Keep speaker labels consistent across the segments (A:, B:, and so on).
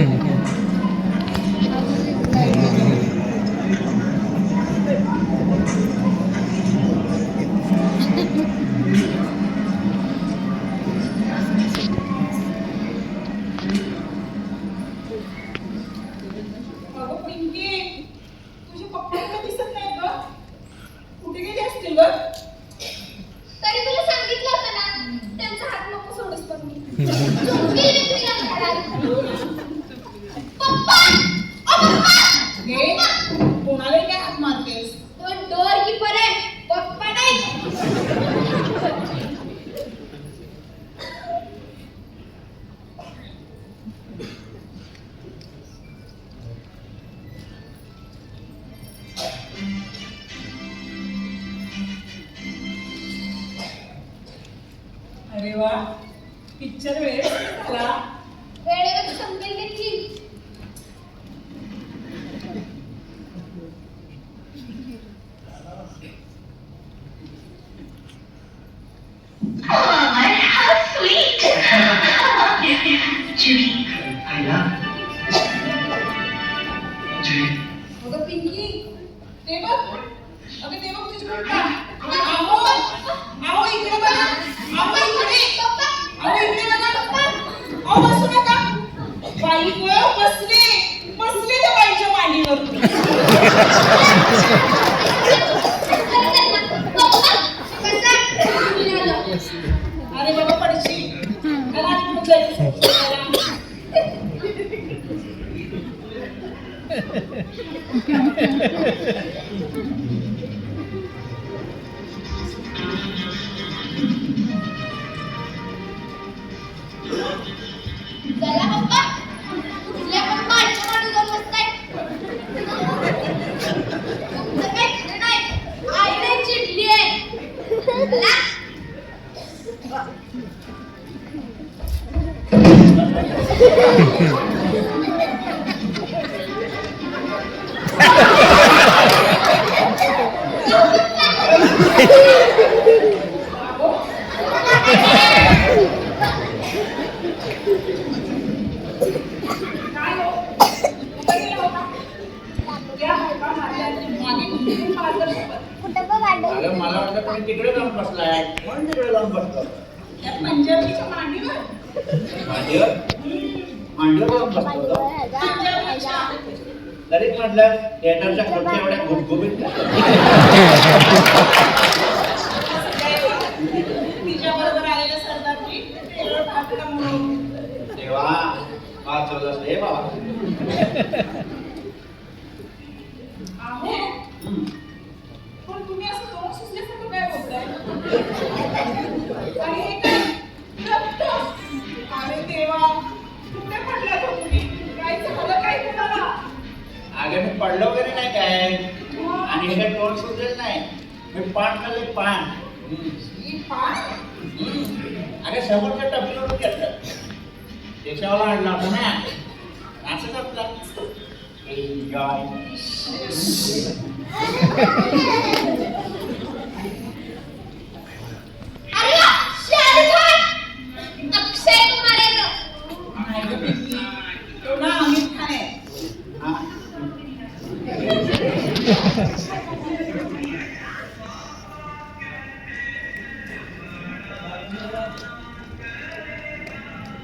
A: 嗯
B: 嗯。तेव्हा picture वेळ झाला
A: वेळेवर संपेल त्याची
C: Judy, I love
D: you. Judy.
B: अगं पिंकी ते बघ अगं ते बघ तुझ्याकडे आणि बसले. बसले तर पाहिजे मांडीवर अरे बाबा पडशी. Thank
D: you. मला वाटलं कोणी तिकडे जाऊन बसलाय. कोण तिकडे जाऊन बसलं?
B: मांडीवर.
D: मांडीवर? मांडीवर जाऊन बसलो होतो म्हटलं थिएटरच्या खुर्च्या एवढ्या गुबगुबीत
B: आणि काय
D: तोंड सुटेल नाही. हे पान खाल्ले पान. अरे समोरच्या टपरीवर घेतलं त्याच्यावर आणला होता ना. असं आपलं एन्जॉय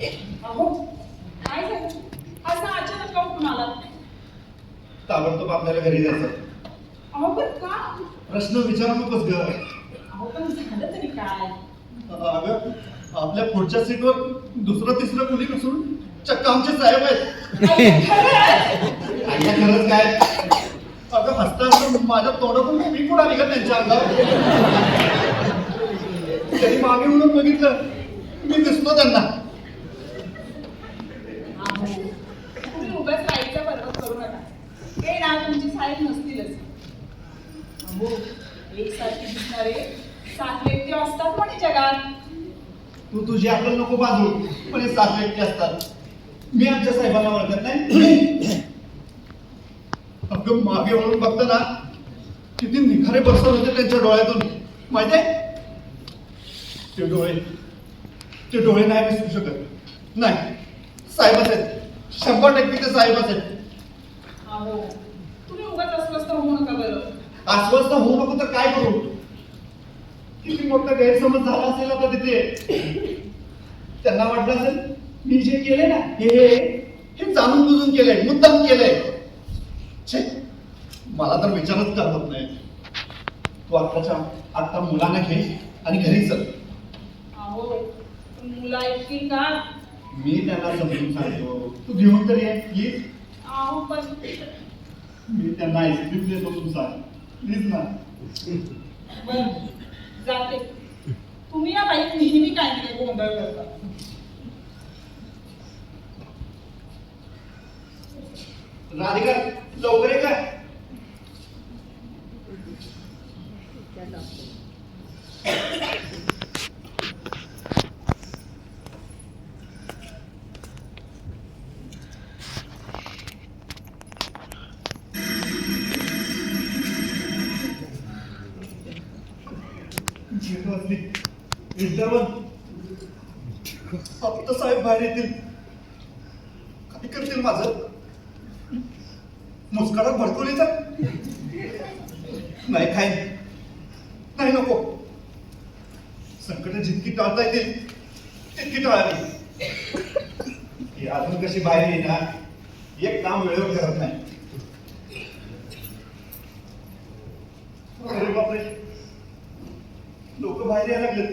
B: अहो काय झालं? असं अचानक का उठून आला?
C: ताबडतोब आपल्याला घरी जायचं
B: अहो पण का?
C: प्रश्न विचारू नकोस ग.
B: अहो पण झालं तरी काय?
C: अगं आपल्या पुढच्या सीटवर दुसरं तिसरं कुणी नसून चक्क आमचे साहेब आहेत.
B: आई, खरंच?
C: काय? अगं हसता हसता माझ्या तोंडातून मी कुठं आली का त्यांच्या अंगावर. त्यांनी मागे म्हणून बघितलं. मी दिसतो त्यांना
B: अहो, तुम्ही उगाच राईचा पर्वत करू नका ते ना तुमची साहेब नसतीलच अहो एकसारखी दिसणारे सात व्यक्ती असतात म्हणे जगात
C: तू तुझी आपलं नको बाजू. पण हे सात व्यक्ती असतात. मी आमच्या साहेबांना ओळखत नाही. अगं मागे वळून बघतो ना किती निखारे बसत होते त्यांच्या डोळ्यातून. माहितीये? ते डोळे ते डोळे नाही विसरू शकत. नाही. साहेबच आहेत. शंभर टक्के ते साहेबच आहेत.
B: तुम्ही उगाच अस्वस्थ होऊ नका बरं.
C: आश्वस्त होऊ नको तर काय करू? किती मोठा गैरसमज झाला असेल आता तिथे. त्यांना वाटलं असेल मी जे केले ना हे हे जाणून बुजून केलंय मुद्दाम केलंय. छे मला तर विचारच करत नाही. तू आत्ताच्या आत्ता मुलांना घे आणि घरी चल.
B: मुलं ऐकतील का?
C: मी त्यांना समजून सांगतो. तू घेऊन तर ये प्लीज
B: अहो पण
C: मी त्यांना आईस्क्रीम देतो तू सांग प्लीज ना.
B: बरं जाते. तुम्ही या बाई नेहमी काय गोंधळ करता
C: राधिका लवकर ये काय साहेब बाहेर येतील. काय करतील माझं? संस्कारात भडकवली तर नाही काय नाही नको. संकट जितकी टाळता येतील तितकी टाळावी. ही अजून कशी बाहेर येणार एक काम वेळेवर करत नाही. अरे बापरे. लोक बाहेर यायला लागले